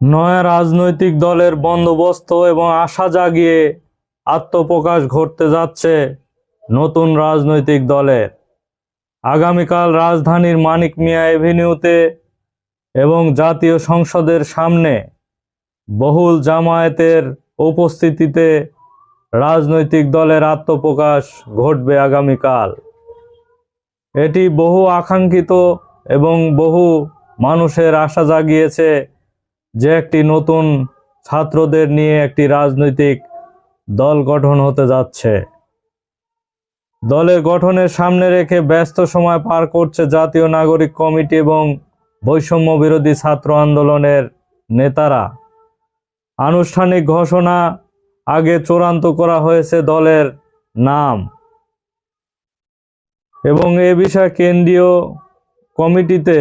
নয়া রাজনৈতিক দলের বন্দোবস্ত এবং আশা জাগিয়ে আত্মপ্রকাশ ঘটতে যাচ্ছে নতুন রাজনৈতিক দলের। আগামীকাল রাজধানীর মানিক মিয়া এভিনিউতে এবং জাতীয় সংসদের সামনে বহুল জামায়াতের উপস্থিতিতে রাজনৈতিক দলের আত্মপ্রকাশ ঘটবে আগামীকাল। এটি বহু আকাঙ্ক্ষিত এবং বহু মানুষের আশা জাগিয়েছে যে একটি নতুন ছাত্রদের নিয়ে একটি রাজনৈতিক দল গঠন হতে যাচ্ছে। দলের গঠনের সামনে রেখে ব্যস্ত সময় পার করছে জাতীয় নাগরিক কমিটি এবং বৈষম্য বিরোধী ছাত্র আন্দোলনের নেতারা। আনুষ্ঠানিক ঘোষণা আগে চূড়ান্ত করা হয়েছে দলের নাম। এবং এ বিষয়ে কেন্দ্রীয় কমিটিতে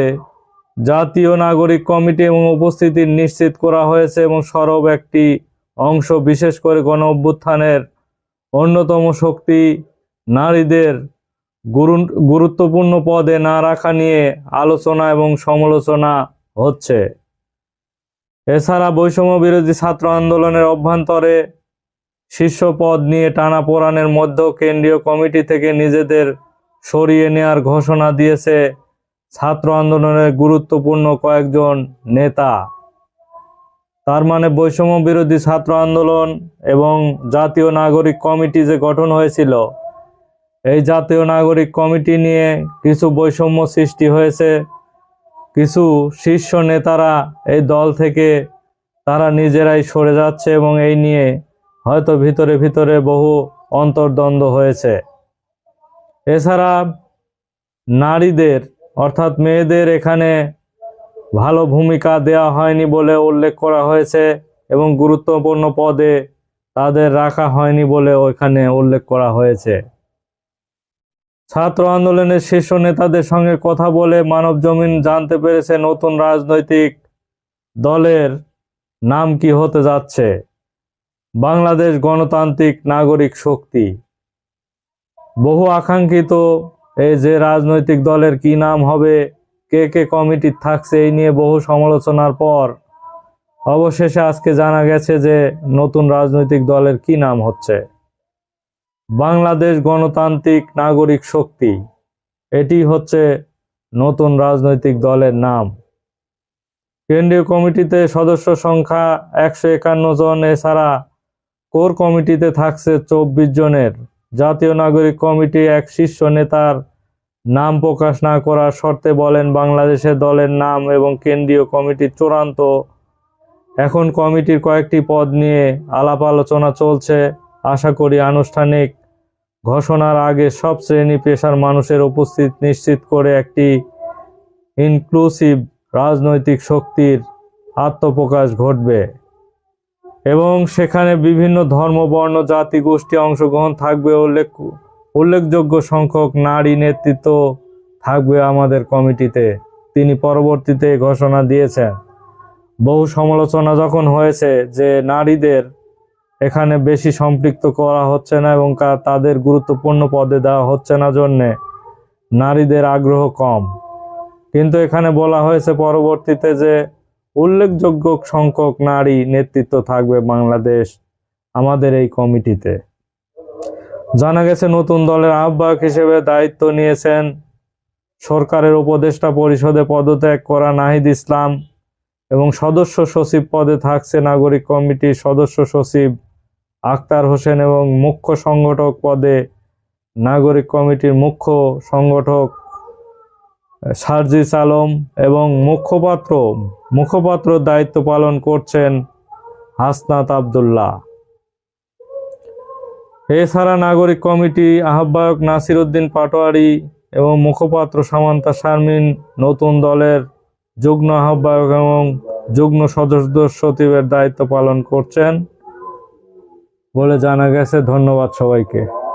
জাতীয় নাগরিক কমিটি এবং উপস্থিতি নিশ্চিত করা হয়েছে এবং সরব একটি অংশ, বিশেষ করে গণ অভ্যুত্থানের অন্যতম শক্তি নারীদের গুরু- গুরুত্বপূর্ণ পদে না রাখা নিয়ে আলোচনা এবং সমালোচনা হচ্ছে। এছাড়া বৈষম্য বিরোধী ছাত্র আন্দোলনের অভ্যন্তরে শীর্ষ পদ নিয়ে টানা পোড়ানের মধ্যেও কেন্দ্রীয় কমিটি থেকে নিজেদের সরিয়ে নেয়ার ঘোষণা দিয়েছে ছাত্র আন্দোলনের গুরুত্বপূর্ণ কয়েকজন নেতা। তার মানে বৈষম্য বিরোধী ছাত্র আন্দোলন এবং জাতীয় নাগরিক কমিটি যে গঠন হয়েছিল, এই জাতীয় নাগরিক কমিটি নিয়ে কিছু বৈষম্য সৃষ্টি হয়েছে। কিছু শীর্ষ নেতারা এই দল থেকে, তারা নিজেরাই সরে যাচ্ছে এবং এই নিয়ে হয়তো ভিতরে ভিতরে বহু অন্তর্দ্বন্দ্ব হয়েছে। এছাড়া নারীদের অর্থাৎ মেয়েদের এখানে ভালো ভূমিকা দেওয়া হয়নি বলে উল্লেখ করা হয়েছে এবং গুরুত্বপূর্ণ পদে তাদের রাখা হয়নি বলে এখানে উল্লেখ করা হয়েছে। ছাত্র আন্দোলনের শীর্ষ নেতাদের সঙ্গে কথা বলে মানব জমিন জানতে পেরেছে নতুন রাজনৈতিক দলের নাম কি হতে যাচ্ছে। বাংলাদেশ গণতান্ত্রিক নাগরিক শক্তি। বহু আকাঙ্ক্ষিত এই যে রাজনৈতিক দলের কি নাম হবে, কে কে কমিটি থাকছে, এই নিয়ে বহু সমালোচনার পর অবশেষে আজকে জানা গেছে যে নতুন রাজনৈতিক দলের কি নাম হচ্ছে। বাংলাদেশ গণতান্ত্রিক নাগরিক শক্তি, এটি হচ্ছে নতুন রাজনৈতিক দলের নাম। কেন্দ্রীয় কমিটিতে সদস্য সংখ্যা একশো একান্ন জন, এছাড়া কোর কমিটিতে থাকছে চব্বিশ জনের। জাতীয় নাগরিক কমিটি এক শীর্ষ নেতার নাম প্রকাশ না করার শর্তে বলেন বাংলাদেশের দলের নাম এবং কেন্দ্রীয় কমিটির চূড়ান্ত। এখন কমিটির কয়েকটি পদ নিয়ে আলাপ আলোচনা চলছে। আশা করি আনুষ্ঠানিক ঘোষণার আগে সব শ্রেণি পেশার মানুষের উপস্থিত নিশ্চিত করে একটি ইনক্লুসিভ রাজনৈতিক শক্তির আত্মপ্রকাশ ঘটবে। এবং সেখানে বিভিন্ন ধর্ম, বর্ণ, জাতি, গোষ্ঠী অংশগ্রহণ থাকবে। উল্লেখ, উল্লেখযোগ্য সংখ্যক নারী নেতৃত্ব থাকবে আমাদের কমিটিতে। তিনি পরবর্তীতে ঘোষণা দিয়েছেন। বহু সমালোচনা যখন হয়েছে যে নারীদের এখানে বেশি সম্পৃক্ত করা হচ্ছে না এবং তাদের গুরুত্বপূর্ণ পদে দেওয়া হচ্ছে না জন্যে নারীদের আগ্রহ কম। কিন্তু এখানে বলা হয়েছে পরবর্তীতে যে উল্লেখযোগ্য সংখ্যক নারী নেতৃত্ব থাকবে বাংলাদেশ আমাদের এই কমিটিতে। জানা গেছে, নতুন দলের আহ্বায়ক হিসেবে দায়িত্ব নিয়েছেন সরকারের উপদেষ্টা পরিষদে পদত্যাগ করা নাহিদ ইসলাম এবং সদস্য সচিব পদে থাকছে নাগরিক কমিটির সদস্য সচিব আক্তার হোসেন এবং মুখ্য সংগঠক পদে নাগরিক কমিটির মুখ্য সংগঠক সার্জিস আলম এবং মুখপাত্র মুখপাত্র দায়িত্ব পালন করছেন হাসনাত আবদুল্লাহ। এছাড়া নাগরিক কমিটি আহ্বায়ক নাসির উদ্দিন পাটোয়ারি এবং মুখপাত্র সামান্তা শারমিন নতুন দলের যুগ্ম আহ্বায়ক এবং যুগ্ম সদস্য সচিবের দায়িত্ব পালন করছেন বলে জানা গেছে। ধন্যবাদ সবাইকে।